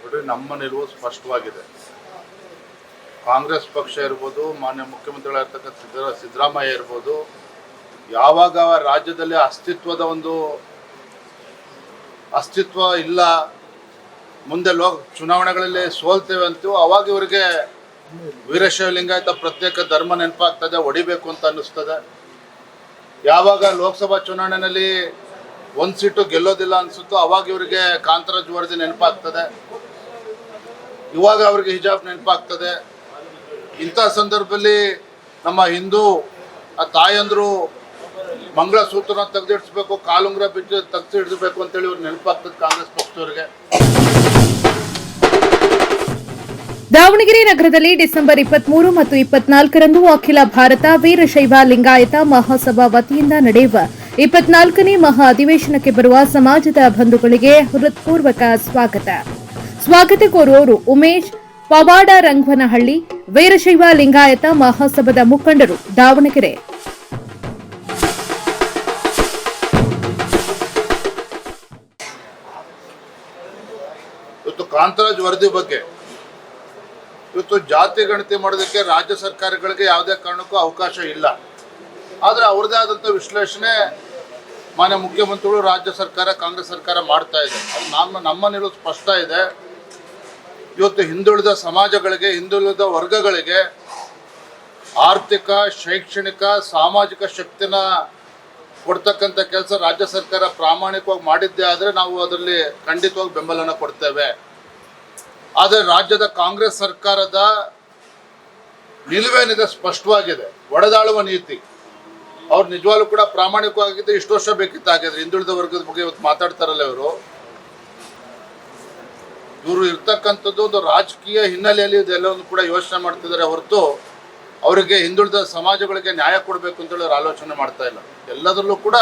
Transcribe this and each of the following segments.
ನೋಡ್ರಿ, ನಮ್ಮ ನಿಲುವು ಸ್ಪಷ್ಟವಾಗಿದೆ. ಕಾಂಗ್ರೆಸ್ ಪಕ್ಷ ಇರ್ಬೋದು, ಮಾನ್ಯ ಮುಖ್ಯಮಂತ್ರಿಗಳಾಗಿರ್ತಕ್ಕಂಥ ಸಿದ್ದರ, ಸಿದ್ದರಾಮಯ್ಯ ಇರ್ಬೋದು, ಯಾವಾಗ ರಾಜ್ಯದಲ್ಲಿ ಅಸ್ತಿತ್ವದ ಒಂದು ಅಸ್ತಿತ್ವ ಇಲ್ಲ, ಮುಂದೆ ಲೋಕ ಚುನಾವಣೆಗಳಲ್ಲಿ ಸೋಲ್ತೇವೆ ಅಂತೂ ಅವಾಗ ಇವರಿಗೆ ವೀರಶೈವ ಲಿಂಗಾಯತ ಪ್ರತ್ಯೇಕ ಧರ್ಮ ನೆನಪಾಗ್ತದೆ ಹೊಡಿಬೇಕು ಅಂತ ಅನ್ನಿಸ್ತದೆ. ಯಾವಾಗ ಲೋಕಸಭಾ ಚುನಾವಣೆಯಲ್ಲಿ ಒಂದು ಸೀಟು ಗೆಲ್ಲೋದಿಲ್ಲ ಅನಿಸುತ್ತೋ, ಅವಾಗ ಇವರಿಗೆ ಕಾಂತರಾಜ್ ವರದಿ ನೆನಪಾಗ್ತದೆ. ಇವಾಗ ಅವ್ರಿಗೆ ಹಿಜಾಬ್ ನೆನಪಾಗ್ತದೆ. ಇಂಥ ಸಂದರ್ಭದಲ್ಲಿ ನಮ್ಮ ಹಿಂದೂ, ಆ ತಾಯಂದ್ರು ಮಂಗಳಸೂತ್ರನ ತೆಗೆದಿಡಿಸ್ಬೇಕು, ಕಾಲುಂಗ್ರ ಬಿಟ್ಟು ತೆಗೆದಿಡಿಸ್ಬೇಕು ಅಂತೇಳಿ ಇವ್ರು ನೆನಪಾಗ್ತದೆ ಕಾಂಗ್ರೆಸ್ ಪಕ್ಷದವ್ರಿಗೆ. ದಾವಣಗೆರೆ ನಗರದಲ್ಲಿ ಡಿಸೆಂಬರ್ ಇಪ್ಪತ್ಮೂರು ಮತ್ತು ಇಪ್ಪತ್ನಾಲ್ಕರಂದು ಅಖಿಲ ಭಾರತ ವೀರಶೈವ ಲಿಂಗಾಯತ ಮಹಾಸಭಾ ವತಿಯಿಂದ ನಡೆಯುವ ಇಪ್ಪತ್ನಾಲ್ಕನೇ ಮಹಾ ಅಧಿವೇಶನಕ್ಕೆ ಬರುವ ಸಮಾಜದ ಬಂಧುಗಳಿಗೆ ಹೃತ್ಪೂರ್ವಕ ಸ್ವಾಗತ. ಸ್ವಾಗತ ಕೋರುವವರು ಉಮೇಶ್ ಪವಾಡ ರಂಗವನಹಳ್ಳಿ, ವೀರಶೈವ ಲಿಂಗಾಯತ ಮಹಾಸಭಾದ ಮುಖಂಡರು ದಾವಣಗೆರೆ. ಇವತ್ತು ಕಾಂತರಾಜ್ ವರದಿ ಬಗ್ಗೆ, ಇವತ್ತು ಜಾತಿ ಗಣತಿ ಮಾಡೋದಕ್ಕೆ ರಾಜ್ಯ ಸರ್ಕಾರಗಳಿಗೆ ಯಾವುದೇ ಕಾರಣಕ್ಕೂ ಅವಕಾಶ ಇಲ್ಲ. ಆದರೆ ಅವ್ರದ್ದೇ ಆದಂಥ ವಿಶ್ಲೇಷಣೆ ಮಾನ್ಯ ಮುಖ್ಯಮಂತ್ರಿಗಳು ರಾಜ್ಯ ಸರ್ಕಾರ, ಕಾಂಗ್ರೆಸ್ ಸರ್ಕಾರ ಮಾಡ್ತಾ ಇದೆ. ನಮ್ಮ ನಮ್ಮ ನಿಲುವು ಸ್ಪಷ್ಟ ಇದೆ. ಇವತ್ತು ಹಿಂದುಳಿದ ಸಮಾಜಗಳಿಗೆ, ಹಿಂದುಳಿದ ವರ್ಗಗಳಿಗೆ ಆರ್ಥಿಕ, ಶೈಕ್ಷಣಿಕ, ಸಾಮಾಜಿಕ ಶಕ್ತಿನ ಕೊಡ್ತಕ್ಕಂಥ ಕೆಲಸ ರಾಜ್ಯ ಸರ್ಕಾರ ಪ್ರಾಮಾಣಿಕವಾಗಿ ಮಾಡಿದ್ದೇ ಆದರೆ ನಾವು ಅದರಲ್ಲಿ ಖಂಡಿತವಾಗಿ ಬೆಂಬಲನ ಕೊಡ್ತೇವೆ. ಆದರೆ ರಾಜ್ಯದ ಕಾಂಗ್ರೆಸ್ ಸರ್ಕಾರದ ನಿಲುವೇನಿದೆ ಸ್ಪಷ್ಟವಾಗಿದೆ. ಒಡೆದಾಳುವ ನೀತಿ. ಅವ್ರು ನಿಜವಾಗ್ಲೂ ಕೂಡ ಪ್ರಾಮಾಣಿಕವಾಗಿದ್ದು ಇಷ್ಟು ವರ್ಷ ಬೇಕಿತ್ತಾಗಿದ್ರೆ ಹಿಂದುಳಿದ ವರ್ಗದ ಬಗ್ಗೆ ಇವತ್ತು ಮಾತಾಡ್ತಾರಲ್ಲ ಇವರು. ಇವರು ಇರ್ತಕ್ಕಂಥದ್ದು ಒಂದು ರಾಜಕೀಯ ಹಿನ್ನೆಲೆಯಲ್ಲಿ ಇದೆಲ್ಲವನ್ನು ಕೂಡ ಯೋಚನೆ ಮಾಡ್ತಿದ್ದಾರೆ ಹೊರತು ಅವರಿಗೆ ಹಿಂದುಳಿದ ಸಮಾಜಗಳಿಗೆ ನ್ಯಾಯ ಕೊಡಬೇಕು ಅಂತೇಳಿ ಅವ್ರು ಆಲೋಚನೆ ಮಾಡ್ತಾ ಇಲ್ಲ. ಎಲ್ಲದರಲ್ಲೂ ಕೂಡ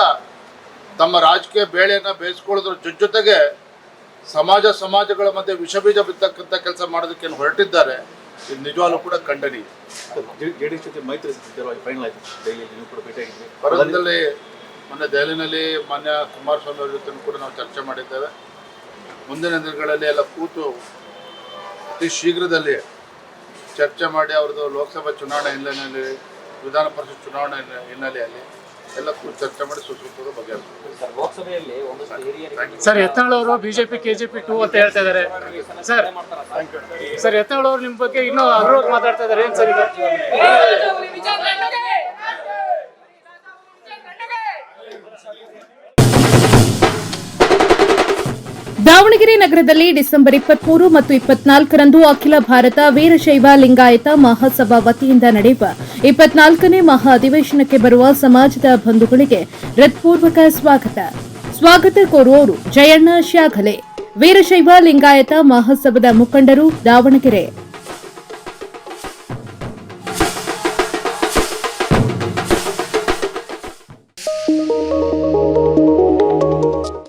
ತಮ್ಮ ರಾಜಕೀಯ ಬೇಳೆಯನ್ನು ಬೇಯಿಸ್ಕೊಳ್ಳೋದ್ರ ಜೊತೆ ಜೊತೆಗೆ ಸಮಾಜ ಸಮಾಜಗಳ ಮಧ್ಯೆ ವಿಷಬೀಜ ಬಿತ್ತಕ್ಕಂಥ ಕೆಲಸ ಮಾಡೋದಕ್ಕೆ ಏನ್ ಹೊರಟಿದ್ದಾರೆ ಇದು ನಿಜವಾಗ್ಲೂ ಕೂಡ ಖಂಡನೀಯ. ಹೊರಗದಲ್ಲಿ ಮೊನ್ನೆ ದೆಹಲಿನಲ್ಲಿ ಮಾನ್ಯ ಕುಮಾರಸ್ವಾಮಿ ಅವ್ರ ಜೊತೆ ಕೂಡ ನಾವು ಚರ್ಚೆ ಮಾಡಿದ್ದೇವೆ. ಮುಂದಿನ ದಿನಗಳಲ್ಲಿ ಎಲ್ಲ ಕೂತು ಅತಿ ಶೀಘ್ರದಲ್ಲಿ ಚರ್ಚೆ ಮಾಡಿ ಅವ್ರದ್ದು ಲೋಕಸಭಾ ಚುನಾವಣೆ ಹಿನ್ನೆಲೆಯಲ್ಲಿ ವಿಧಾನ ಪರಿಷತ್ ಚುನಾವಣೆ ಹಿನ್ನೆ- ಹಿನ್ನೆಲೆಯಲ್ಲಿ ಎಲ್ಲ ಕೂತು ಚರ್ಚೆ ಮಾಡಿ ಸುಸೂತ್ರ ಬಗ್ಗೆ ಸರ್ ಲೋಕಸಭೆಯಲ್ಲಿ ಬಿಜೆಪಿ ಕೆ ಸರ್ ಯತ್ನಾಳ್ ಅವರು ಬಿಜೆಪಿ ಕೆಜೆಪಿ ಟೂ ಅಂತ ಹೇಳ್ತಾ ಇದ್ದಾರೆ. ಸರ್ ಸರ್ ಯತ್ನಾಳ್ ಅವರು ನಿಮ್ ಬಗ್ಗೆ ಇನ್ನೂ ಅನುರೋಧ ಮಾತಾಡ್ತಾ ಇದ್ದಾರೆ. ಏನ್ ಸರ್ ಈಗ? ದಾವಣಗೆರೆ ನಗರದಲ್ಲಿ ಡಿಸೆಂಬರ್ ಇಪ್ಪತ್ಮೂರು ಮತ್ತು ಇಪ್ಪತ್ನಾಲ್ಕರಂದು ಅಖಿಲ ಭಾರತ ವೀರಶೈವ ಲಿಂಗಾಯತ ಮಹಾಸಭಾ ವತಿಯಿಂದ ನಡೆಯುವ ಇಪ್ಪತ್ನಾಲ್ಕನೇ ಮಹಾ ಅಧಿವೇಶನಕ್ಕೆ ಬರುವ ಸಮಾಜದ ಬಂಧುಗಳಿಗೆ ಹೃತ್ಪೂರ್ವಕ ಸ್ವಾಗತ. ಸ್ವಾಗತ ಕೋರುವವರು ಜಯಣ್ಣ ಶ್ಯಾಘಲೆ ವೀರಶೈವ ಲಿಂಗಾಯತ ಮಹಾಸಭಾದ ಮುಖಂಡರು ದಾವಣಗೆರೆ.